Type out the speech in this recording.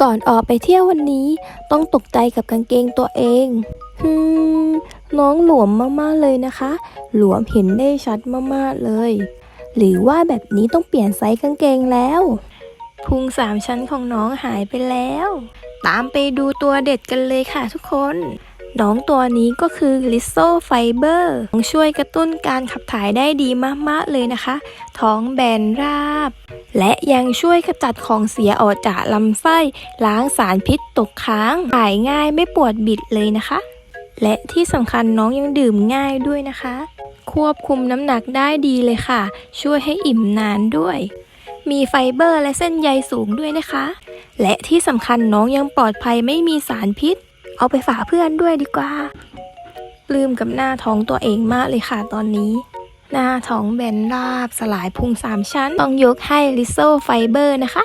ก่อนออกไปเที่ยววันนี้ ต้องตกใจกับกางเกงตัวเองฮึมน้องหลวมมากๆเลยนะคะ หลวมเห็นได้ชัดมากๆเลย หรือว่าแบบนี้ต้องเปลี่ยนไซส์กางเกงแล้วพุงสามชั้นของน้องหายไปแล้ว ตามไปดูตัวเด็ดกันเลยค่ะทุกคน น้องตัวนี้ก็คือลิโซไฟเบอร์ช่วยกระตุ้นการขับถ่ายได้ดีมากๆเลยนะคะ ท้องแบนราบ และยังช่วยขจัดของเสียออกจากลำไส้ ล้างสารพิษตกค้างถ่ายง่ายไม่ปวดบิดเลยนะคะ และที่สำคัญน้องยังดื่มง่ายด้วยนะคะ ควบคุมน้ำหนักได้ดีเลยค่ะ ช่วยให้อิ่มนานด้วย มีไฟเบอร์และเส้นใยสูงด้วยนะคะ และที่สำคัญน้องยังปลอดภัยไม่มีสารพิษ เอาไปฝากเพื่อนด้วยดีกว่า ลืมกับหน้าท้องตัวเองมากเลยค่ะตอนนี้ หน้าท้องแบนราบสลายพุงสามชั้น ต้องยกให้ลิโซไฟเบอร์นะคะ